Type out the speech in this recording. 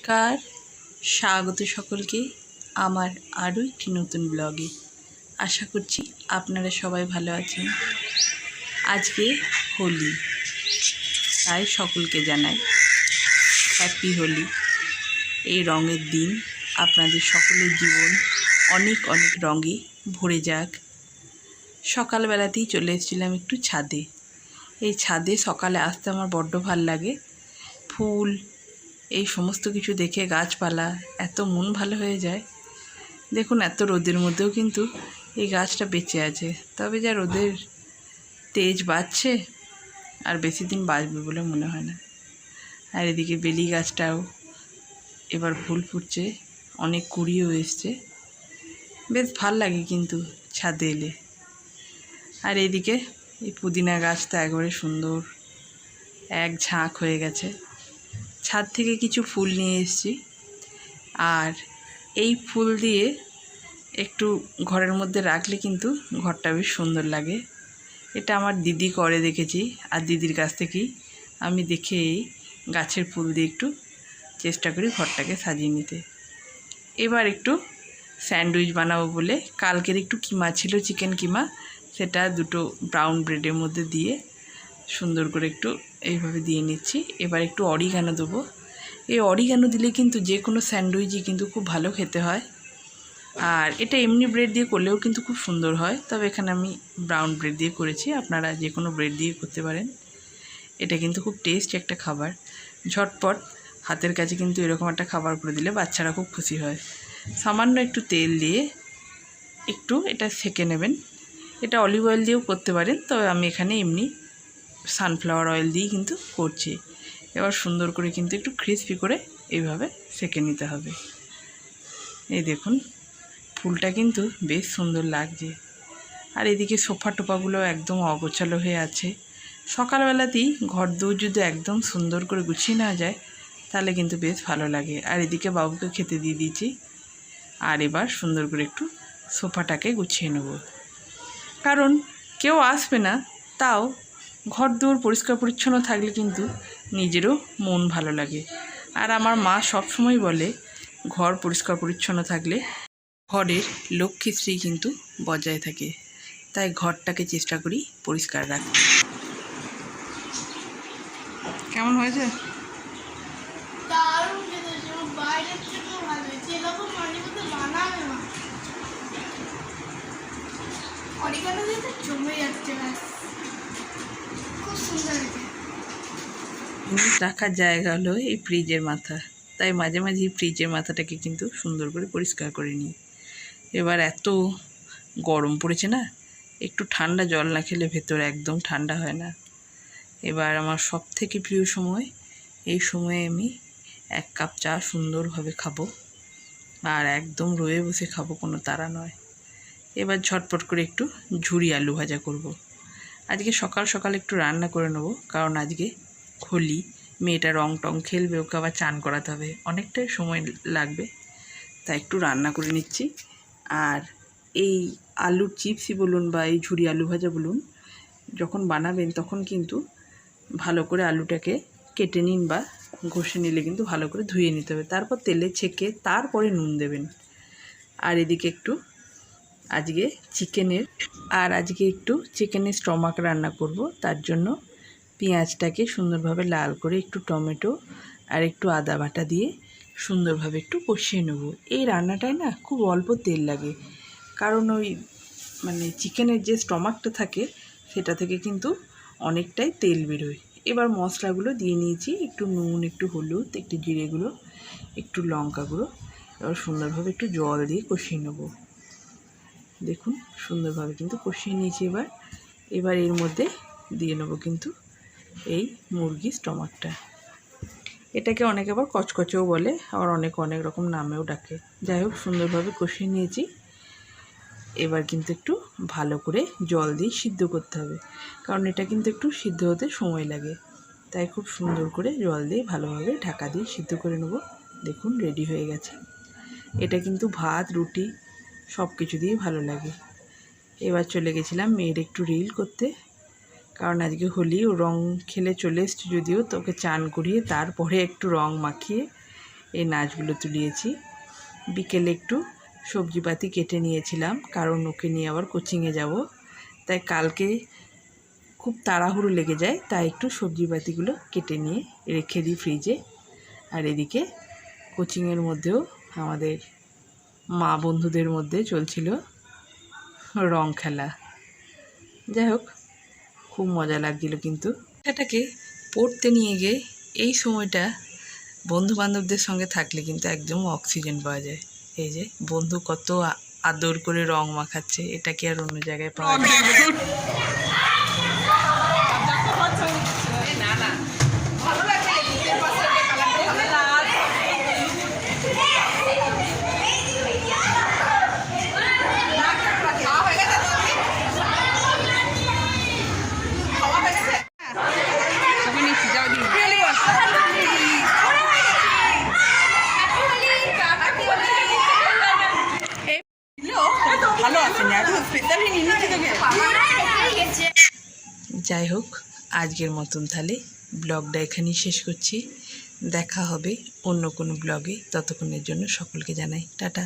নমস্কার। স্বাগত সকলকে আমার আরও একটি নতুন ব্লগে। আশা করছি আপনারা সবাই ভালো আছেন। আজকে হোলি, তাই সকলকে জানাই হ্যাপি হোলি এই রঙের দিন আপনাদের সকলের জীবন অনেক অনেক রঙে ভরে যাক। সকালবেলাতেই চলে এসেছিলাম একটু ছাদে। এই ছাদে সকালে আসতে আমার বড্ড ভালো লাগে। ফুল এই সমস্ত কিছু দেখে গাছপালা এত মন ভালো হয়ে যায়। দেখুন, এত রোদের মধ্যেও কিন্তু এই গাছটা বেঁচে আছে। তবে যা রোদের তেজ বাড়ছে, আর বেশি দিন বাঁচবে বলে মনে হয় না। আর এদিকে বেলি গাছটাও এবার ফুল ফুটছে, অনেক কুড়িও এসছে। বেশ ভালো লাগে কিন্তু ছাদে এলে। আর এদিকে এই পুদিনা গাছটা একবারে সুন্দর, এক ঝাঁক হয়ে গেছে। ছাদ থেকে কিছু ফুল নিয়ে এসেছি। আর এই ফুল দিয়ে একটু ঘরের মধ্যে রাখলে কিন্তু ঘরটা বেশ সুন্দর লাগে। এটা আমার দিদি করে দেখেছি আর দিদির কাছ থেকেই আমি দেখে এই গাছের ফুল দিয়ে একটু চেষ্টা করি ঘরটাকে সাজিয়ে নিতে। এবার একটু স্যান্ডউইচ বানাবো বলে কালকের একটু কিমা ছিল, চিকেন কিমা, সেটা দুটো ব্রাউন ব্রেডের মধ্যে দিয়ে সুন্দর করে একটু এইভাবে দিয়ে নিচ্ছি। এবার একটু অরিগানো দেবো। এই অরিগানো দিলে কিন্তু যে কোনো স্যান্ডউইচই কিন্তু খুব ভালো খেতে হয়। আর এটা এমনি ব্রেড দিয়ে করলেও কিন্তু খুব সুন্দর হয়। তবে এখানে আমি ব্রাউন ব্রেড দিয়ে করেছি। আপনারা যে কোনো ব্রেড দিয়ে করতে পারেন। এটা কিন্তু খুব টেস্ট একটা খাবার। ঝটপট হাতের কাছে কিন্তু এরকম একটা খাবার করে দিলে বাচ্চারা খুব খুশি হয়। সামান্য একটু তেল দিয়ে একটু এটা সেকে নেবেন। এটা অলিভ অয়েল দিয়েও করতে পারেন। তবে আমি এখানে এমনি সানফ্লাওয়ার অয়েল দিয়েই কিন্তু করছি। এবার সুন্দর করে কিন্তু একটু ক্রিসপি করে এইভাবে সেকে নিতে হবে। এই দেখুন, ফুলটা কিন্তু বেশ সুন্দর লাগছে। আর এদিকে সোফা টোপাগুলো একদম অগোছালো হয়ে আছে। সকালবেলাতেই ঘর দৌড় যদি একদম সুন্দর করে গুছিয়ে নেওয়া যায়, তাহলে কিন্তু বেশ ভালো লাগে। আর এদিকে বাবুকে খেতে দিয়ে দিয়েছি। আর এবার সুন্দর করে একটু সোফাটাকে গুছিয়ে নেব। কারণ কেউ আসবে না, তাও ঘর দৌড় পরিষ্কার পরিচ্ছন্ন থাকলে কিন্তু নিজেরও মন ভালো লাগে। আর আমার মা সবসময় বলে, ঘর পরিষ্কার পরিচ্ছন্ন থাকলে ঘরের লক্ষ্মীশ্রী কিন্তু বজায় থাকে। তাই ঘরটাকে চেষ্টা করি পরিষ্কার রাখতে। কেমন হয়েছে? দারুণ খেতে হয়েছে। আমার বাইরের থেকেও ভালো হয়েছে এরকম মাঝে মধ্যে বানাবে না অরিগানো দিয়ে তো জমে যাচ্ছে ব্যাস খুব সুন্দর হয়েছে জিনিস রাখার জায়গা হলো এই ফ্রিজের মাথা। তাই মাঝে মাঝে এই ফ্রিজের মাথাটাকে কিন্তু সুন্দর করে পরিষ্কার করে নিই। এবার এত গরম পড়েছে না, একটু ঠান্ডা জল না খেলে ভেতরে একদম ঠান্ডা হয় না। এবার আমার সব থেকে প্রিয় সময়, এই সময়ে আমি এক কাপ চা সুন্দরভাবে খাব। আর একদম রয়ে বসে খাব কোনো তাড়া নয়। এবার ঝটপট করে একটু ঝুড়ি আলু ভাজা করব। আজকে সকাল সকাল একটু রান্না করে নেব, কারণ আজকে হোলি মেয়েটা রং টং খেলবে, ওকে আবার চান করাতে হবে। অনেকটাই সময় লাগবে। তাই একটু রান্না করে নিচ্ছি। আর এই আলুর চিপসই বলুন বা এই ঝুরি আলু ভাজা বলুন, যখন বানাবেন তখন কিন্তু ভালো করে আলুটাকে কেটে নিন বা ঘষে নিলে কিন্তু ভালো করে ধুয়ে নিতে হবে। তারপর তেলে ছেঁকে তারপরে নুন দেবেন। আর এদিকে একটু আজকে চিকেনের, আর আজকে একটু চিকেনের স্টমাক রান্না করব। তার জন্য পেঁয়াজটাকে সুন্দরভাবে লাল করে একটু টমেটো আর একটু আদা বাটা দিয়ে সুন্দরভাবে একটু কষিয়ে নেব। এই রান্নাটায় না খুব অল্প তেল লাগে। কারণ ওই মানে চিকেনের যে স্টমাকটা থাকে, সেটা থেকে কিন্তু অনেকটাই তেল বেরোয়। এবার মশলাগুলো দিয়ে নিয়েছি একটু নুন, একটু হলুদ, একটু জিরে গুঁড়ো, একটু লঙ্কা গুঁড়ো। এবার সুন্দরভাবে একটু জল দিয়ে কষিয়ে নেব। দেখুন, সুন্দরভাবে কিন্তু কষিয়ে নিয়েছি এবার। এবার এর মধ্যে দিয়ে নেব কিন্তু এই মুরগির স্টমাকটা। এটাকে অনেকে আবার কচকচেও বলে, আবার অনেক অনেক রকম নামেও ডাকে। যাই হোক, সুন্দরভাবে কষিয়ে নিয়েছি। এবার কিন্তু একটু ভালো করে জল দিয়ে সিদ্ধ করতে হবে, কারণ এটা কিন্তু একটু সিদ্ধ হতে সময় লাগে। তাই খুব সুন্দর করে জল দিয়ে ভালোভাবে ঢাকা দিয়ে সিদ্ধ করে নেব। দেখুন, রেডি হয়ে গেছে। এটা কিন্তু ভাত, রুটি সব কিছু দিয়ে ভালো লাগে। এবার চলে গেছিলাম মেয়ের একটু রিল করতে। কারণ আজকে হোলি, ও রং খেলে চলে এসছে যদিও তোকে চান করিয়ে তারপরে একটু রং মাখিয়ে এই নাচগুলো তুলিয়েছি। বিকেলে একটু সবজিপাতি কেটে নিয়েছিলাম, কারণ ওকে নিয়ে আবার কোচিংয়ে যাব। তাই কালকে খুব তাড়াহুড়ো লেগে যায়, তাই একটু সবজিপাতিগুলো কেটে নিয়ে রেখে দিই ফ্রিজে আর এদিকে কোচিংয়ের মধ্যেও আমাদের মা বন্ধুদের মধ্যে চলছিল রং খেলা। যাই হোক খুব মজা লাগছিল কিন্তু। এটাকে পড়তে নিয়ে গিয়ে এই সময়টা বন্ধু বান্ধবদের সঙ্গে থাকলে কিন্তু একদম অক্সিজেন পাওয়া যায়। এই যে বন্ধু কত আদর করে রং মাখাচ্ছে এটাকে আর অন্য জায়গায় পাওয়া যায়? যাই হোক, আজকের মতন তাহলে ব্লগটা এখানেই শেষ করছি। দেখা হবে অন্য কোনো ব্লগে। ততক্ষণের জন্য সকলকে জানাই, টাটা।